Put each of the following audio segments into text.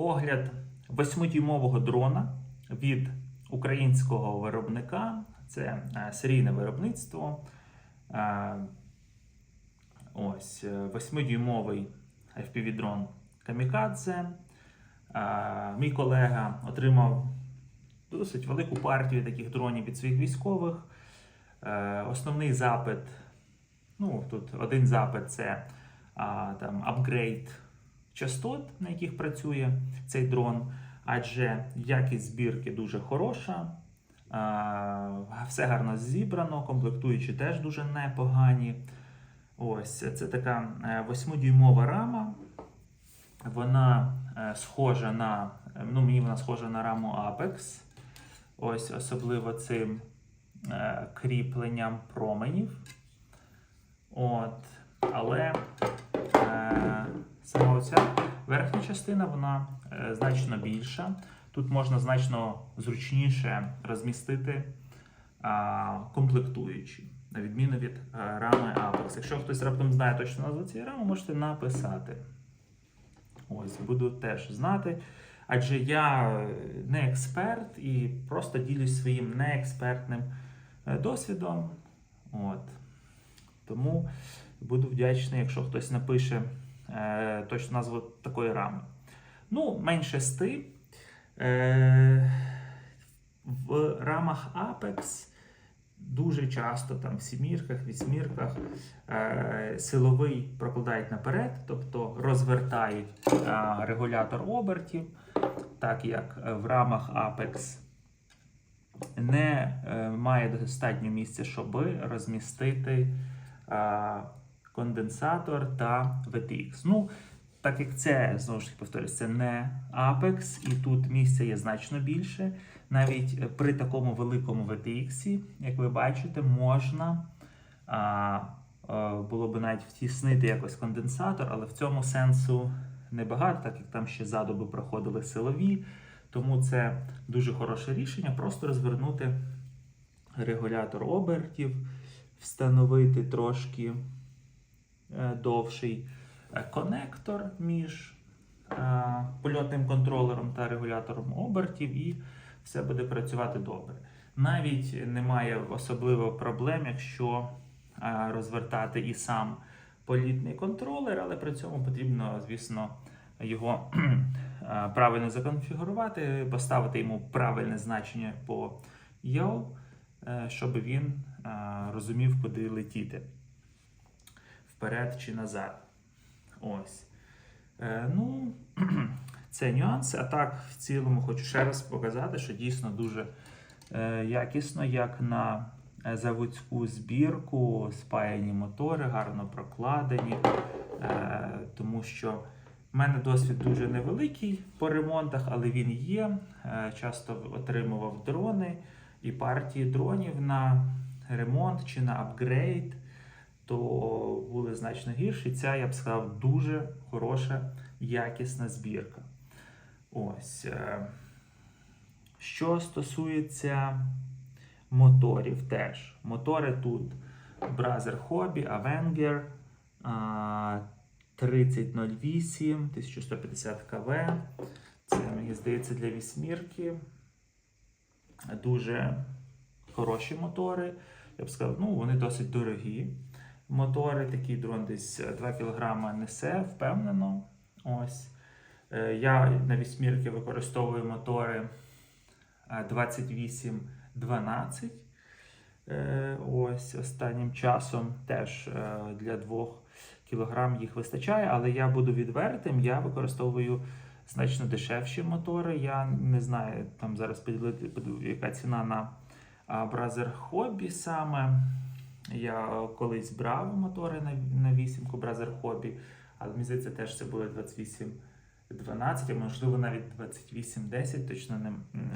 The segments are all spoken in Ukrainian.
огляд восьмидюймового дрона від українського виробника. Це е, серійне виробництво. Е, Ось е, восьмидюймовий FPV-дрон Камікадзе. Е, Мій колега отримав досить велику партію таких дронів від своїх військових. Е, Основний запит, ну тут один запит це там апгрейд частот, на яких працює цей дрон, адже якість збірки дуже хороша, все гарно зібрано, комплектуючі теж дуже непогані. Ось це така е, восьмидюймова рама. Вона е, схожа на, е, ну мені вона схожа на раму Apex. Ось особливо цим е, кріпленням променів. От, але е, сама оця верхня частина вона е, значно більша. Тут можна значно зручніше розмістити комплектуючі, на відміну від е, рами Apex. Якщо хтось раптом знає точно назву цієї рами, можете написати. Ось, буду теж знати. Адже я е, не експерт і просто ділюсь своїм неекспертним досвідом. От. Тому буду вдячний, якщо хтось напише точну назву такої рами. Ну, менше з тим. Е, в рамах Apex дуже часто там в сімірках, вісьмірках е, силовий прокладають наперед, тобто розвертають е, регулятор обертів, так як е, в рамах Apex не е, має достатньо місця, щоб розмістити е, конденсатор та VTX. Ну, так як це, знову ж таки повторюсь, це не Apex, і тут місця є значно більше. Навіть при такому великому VTX, як ви бачите, можна а, було б навіть втіснити якось конденсатор, але в цьому сенсу небагато, так як там ще ззаду би проходили силові. Тому це дуже хороше рішення просто розвернути регулятор обертів, встановити трошки довший е, конектор між е, польотним контролером та регулятором обертів, і все буде працювати добре. Навіть немає особливо проблем, якщо е, розвертати і сам політний контролер, але при цьому потрібно, звісно, його е, правильно законфігурувати, поставити йому правильне значення по YO, е, щоб він е, розумів, куди летіти вперед чи назад. Ось. Е, Ну, це нюанси. А так, в цілому, хочу ще раз показати, що дійсно дуже е, якісно, як на е, заводську збірку, спаяні мотори, гарно прокладені. Е, тому що в мене досвід дуже невеликий по ремонтах, але він є. Е, часто отримував дрони і партії дронів на ремонт чи на апгрейд, то були значно гірші. Ця, я б сказав, дуже хороша, якісна збірка. Ось. е, Що стосується моторів, теж. Мотори тут Brother Hobby, Avenger, 3008, 1150 КВ. Це, мені здається, для вісьмірки. Дуже хороші мотори. Я б сказав, ну, вони досить дорогі. Мотори, такий дрон десь 2 кг несе, впевнено. Ось. Е, Я на вісьмірки використовую мотори е, 2812. Е, Ось останнім часом теж е, для 2 кг їх вистачає, але я буду відвертим, я використовую значно дешевші мотори. Я не знаю, там зараз поділити, яка ціна на Brother Hobby саме. Я колись брав мотори на, вісімку Brother Hobby, але мені здається, теж це були 28 12, а можливо навіть 28-10, точно не,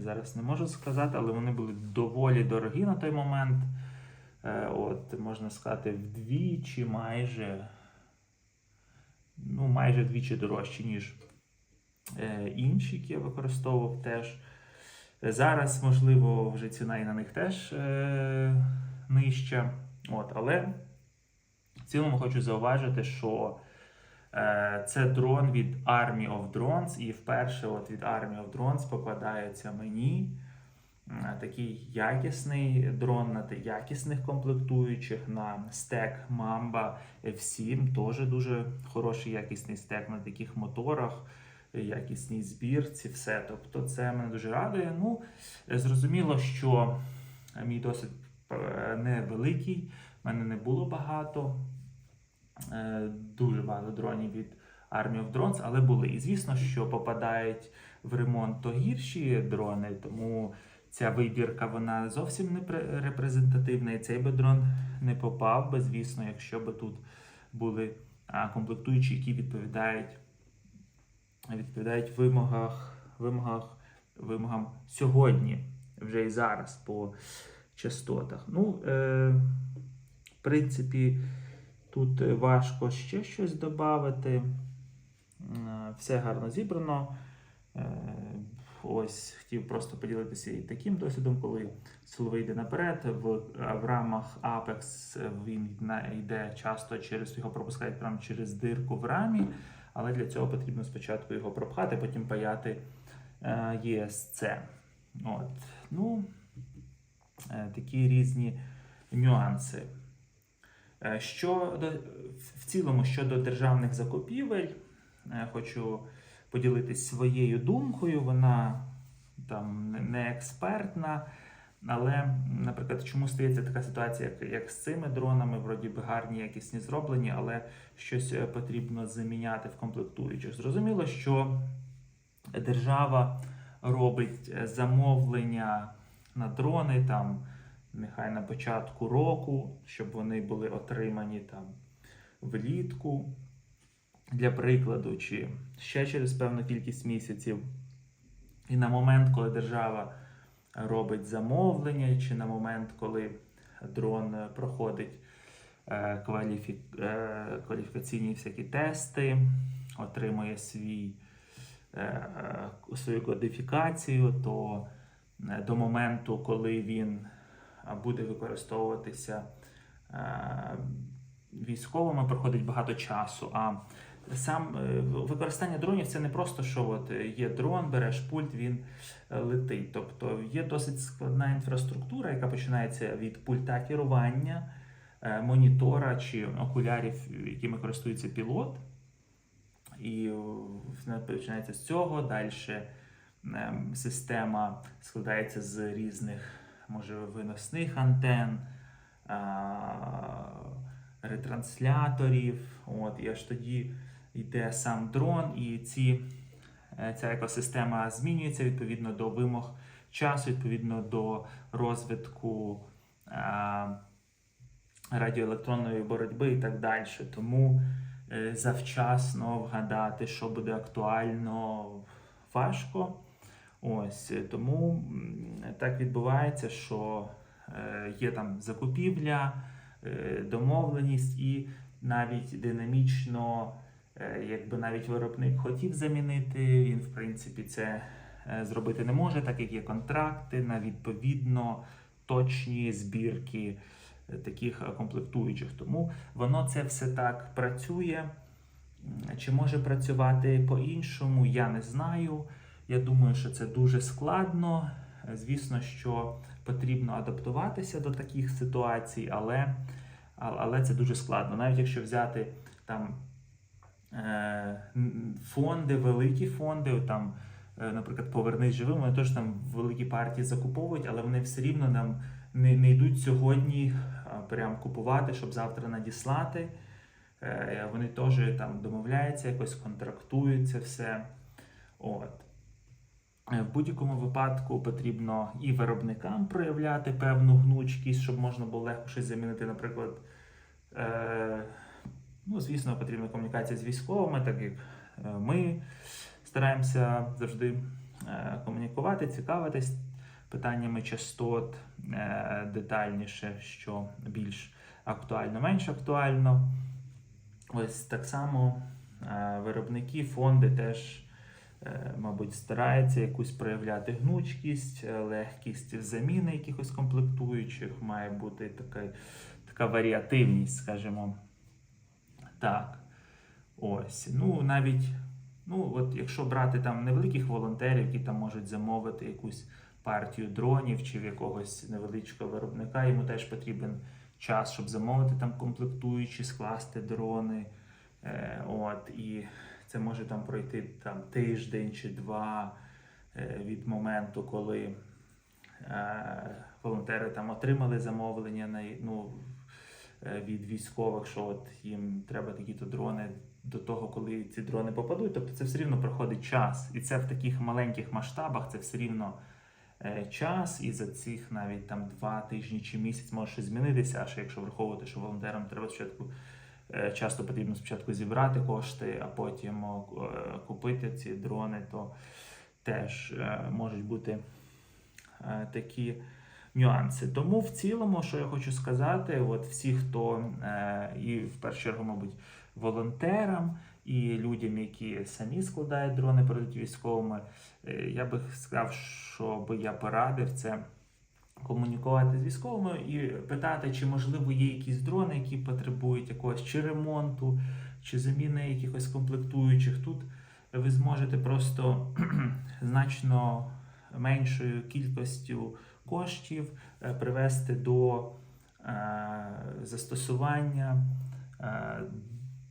зараз не можу сказати, але вони були доволі дорогі на той момент. Е, от, можна сказати, вдвічі майже, ну, майже вдвічі дорожчі, ніж е, інші, які я використовував теж. Е, Зараз, можливо, вже ціна і на них теж е, нижча. От, але в цілому хочу зауважити, що Е, Це дрон від Army of Drones, і вперше от від Army of Drones попадається мені е, такий якісний дрон на якісних комплектуючих на стек Mamba F7. Теж дуже хороший якісний стек на таких моторах, якісній збірці, все. Тобто це мене дуже радує. Ну, зрозуміло, що мій досвід невеликий, в мене не було багато. Е, Дуже багато дронів від Army of Drones, але були. І звісно, що попадають в ремонт то гірші дрони, тому ця вибірка вона зовсім не репрезентативна. І цей би дрон не попав би, звісно, якщо би тут були комплектуючі, які відповідають, відповідають вимогах, вимогах, вимогам сьогодні, вже і зараз по частотах. Ну, е, в принципі, тут важко ще щось додати. Все гарно зібрано. Е, Ось хотів просто поділитися і таким досвідом, коли силовий йде наперед. В, в рамах Apex він йде часто через його пропускають прямо через дирку в рамі, але для цього потрібно спочатку його пропхати, потім паяти е, От. Ну, такі різні нюанси. Е, Щодо, в цілому, щодо державних закупівель, е, хочу поділитись своєю думкою. Вона там не- експертна. Але, наприклад, чому стається така ситуація, як, як з цими дронами, вроді би гарні, якісні зроблені, але щось е, потрібно заміняти в комплектуючих. Зрозуміло, що держава робить е, замовлення на дрони там, нехай на початку року, щоб вони були отримані там влітку, для прикладу, чи ще через певну кількість місяців. І на момент, коли держава робить замовлення, чи на момент, коли дрон проходить е, кваліфі... е, кваліфікаційні всякі тести, отримує свій, е, свою кодифікацію, то до моменту, коли він е, буде використовуватися е, військовими, проходить багато часу. А сам е, використання дронів це не просто що от е, є дрон, береш пульт, він е, летить. Тобто є досить складна інфраструктура, яка починається від пульта керування, е, монітора чи окулярів, якими користується пілот. І починається з цього. Далі система складається з різних, може, виносних антен, ретрансляторів. От, і аж тоді йде сам дрон, і ці, е, ця екосистема змінюється відповідно до вимог часу, відповідно до розвитку радіоелектронної боротьби і так далі. Тому е, завчасно вгадати, що буде актуально, важко. Ось е, тому так відбувається, що е, є там закупівля, е, домовленість і навіть динамічно, якби навіть виробник хотів замінити, він в принципі це зробити не може, так як є контракти на відповідно точні збірки таких комплектуючих. Тому воно це все так працює. Чи може працювати по-іншому, я не знаю. Я думаю, що це дуже складно. Е, Звісно, що потрібно адаптуватися до таких ситуацій, але, але це дуже складно. Навіть якщо взяти там е, фонди, великі фонди, там, е, наприклад, повернись живим, вони теж там великі партії закуповують, але вони все рівно нам не, не йдуть сьогодні прям купувати, щоб завтра надіслати. Е, Вони теж там домовляються, якось контрактуються все. От. Е, В будь-якому випадку потрібно і виробникам проявляти певну гнучкість, щоб можна було легко щось замінити. Наприклад, е, ну, звісно, потрібна комунікація з військовими, так як е, ми стараємося завжди е, комунікувати, цікавитись питаннями частот е, детальніше, що більш актуально, менш актуально. Ось так само е, виробники, фонди теж, мабуть, стараються якусь проявляти гнучкість, е, легкість заміни якихось комплектуючих, має бути така, така варіативність, скажімо так. Ось. Ну, навіть, ну, от якщо брати там невеликих волонтерів, які там можуть замовити якусь партію дронів чи в якогось невеличкого виробника, йому теж потрібен час, щоб замовити там комплектуючі, скласти дрони. Е, от, і це може там пройти там, тиждень чи два е, від моменту, коли е, волонтери там отримали замовлення на, ну, е, від військових, що от їм треба такі-то дрони до того, коли ці дрони попадуть. Тобто це все рівно проходить час. І це в таких маленьких масштабах це все рівно час, і за цих навіть там два тижні чи місяць може щось змінитися. А ще якщо враховувати, що волонтерам треба спочатку. Е, Часто потрібно спочатку зібрати кошти, а потім е, купити ці дрони, то теж е, можуть бути такі нюанси. Тому в цілому, що я хочу сказати, от всі, хто і в першу чергу, мабуть, волонтерам і людям, які самі складають дрони перед військовими, я би сказав, що би я порадив це. Комунікувати з військовими і питати, чи можливо є якісь дрони, які потребують якогось чи ремонту, чи заміни якихось комплектуючих. Тут ви зможете просто значно меншою кількістю коштів е, привести до е, застосування е,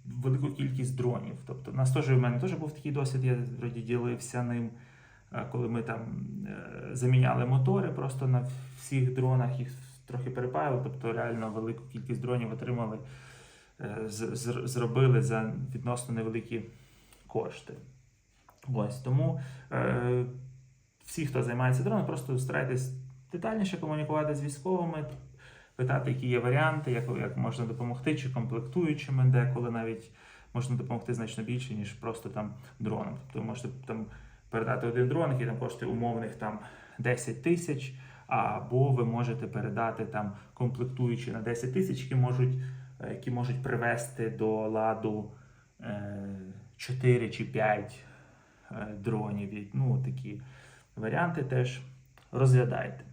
велику кількість дронів. Тобто, в нас теж в мене теж був такий досвід, я вроді ділився ним, коли ми там е, заміняли мотори просто на всіх дронах, їх трохи перепаяли, тобто реально велику кількість дронів отримали, е, зробили за відносно невеликі кошти. Ось тому е, всі, хто займається дроном, просто старайтесь детальніше комунікувати з військовими, питати, які є варіанти, як, як можна допомогти, чи комплектуючими, деколи навіть можна допомогти значно більше, ніж просто там дроном. Тобто можете там передати один дрон, який там коштує умовних там 10 тисяч, або ви можете передати там комплектуючі на 10 тисяч, які можуть, е, які можуть привести до ладу е, 4 чи 5 е, дронів. Ну, такі варіанти теж розглядайте.